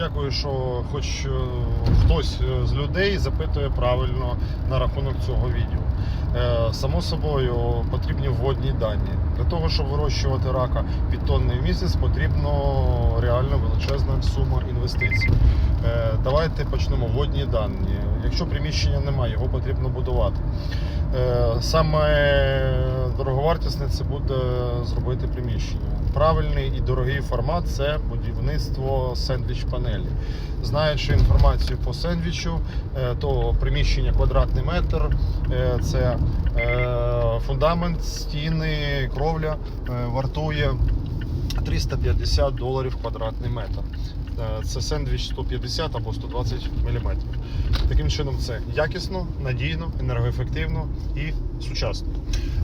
Дякую, що хоч е, хтось е, з людей запитує правильно на рахунок цього відео. Е, Само собою потрібні вводні дані. Для того, щоб вирощувати рака під тонни в місяць, потрібно реально величезна сума інвестицій. Давайте почнемо вводні дані. Якщо приміщення немає, його потрібно будувати. Е, Саме дороговартісне це буде зробити приміщення. Правильний і дорогий формат це будівництво сендвіч-панелі. Знаючи інформацію по сендвічу, е, то приміщення квадратний метр, е, це фундамент, стіни, кровля вартує 350 доларів квадратний метр. Е, Це сендвіч 150 або 120 мм. Таким чином, це якісно, надійно, енергоефективно і сучасно.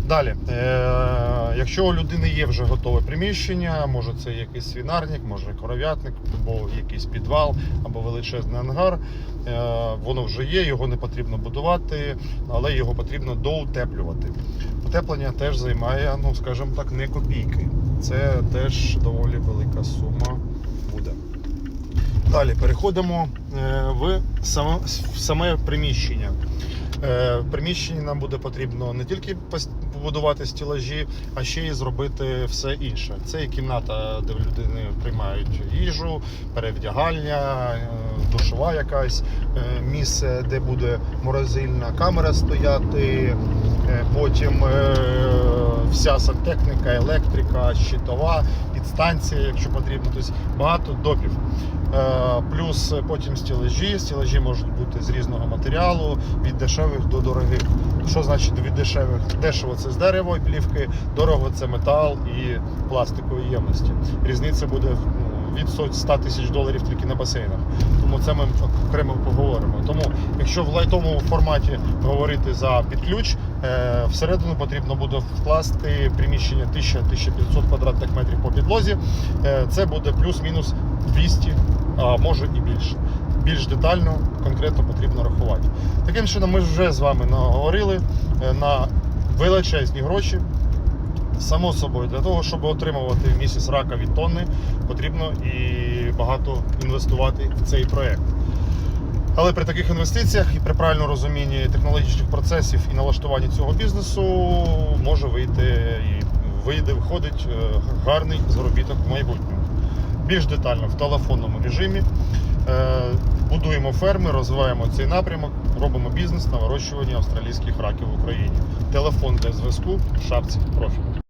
Далі, е, якщо у людини є вже готове приміщення, може це якийсь свинарник, може коров'ятник, або якийсь підвал, або величезний ангар, е, воно вже є, його не потрібно будувати, але його потрібно доутеплювати. Утеплення теж займає, ну скажімо так, не копійки. Це теж доволі велика сума. Далі переходимо е, в саме, в саме приміщення. Е, В приміщенні нам буде потрібно не тільки побудувати стілажі, а ще й зробити все інше. Це і кімната, де людини приймають їжу, перевдягальня, е, душова якась, місце, де буде морозильна камера стояти, потім вся сантехніка, електрика, щитова, підстанція, якщо потрібно. Тобто багато допів. Е, Плюс потім стілежі. Стілежі можуть бути з різного матеріалу, від дешевих до дорогих. Що значить від дешевих? Дешево це з дерева і плівки, дорого це метал і пластикові ємності. Різниця буде ну, від 100 тисяч доларів тільки на басейнах. Тому це ми окремо поговоримо. Тому, якщо в лайтовому форматі говорити за підключ, е, всередину потрібно буде вкласти приміщення 1000-1500 квадратних метрів по підлозі. Е, Це буде плюс-мінус 200, а може і більше. Більш детально, конкретно потрібно рахувати. Таким чином, ми вже з вами наговорили е, на величезні гроші. Само собою, для того, щоб отримувати в місяць рака від тонни, потрібно і багато інвестувати в цей проект. Але при таких інвестиціях і при правильному розумінні технологічних процесів і налаштуванні цього бізнесу може вийти і вийде, виходить е, гарний заробіток в майбутньому. Більш детально в телефонному режимі. Е, Будуємо ферми, розвиваємо цей напрямок, робимо бізнес на вирощуванні австралійських раків в Україні. Телефон для зв'язку в шапці профілю.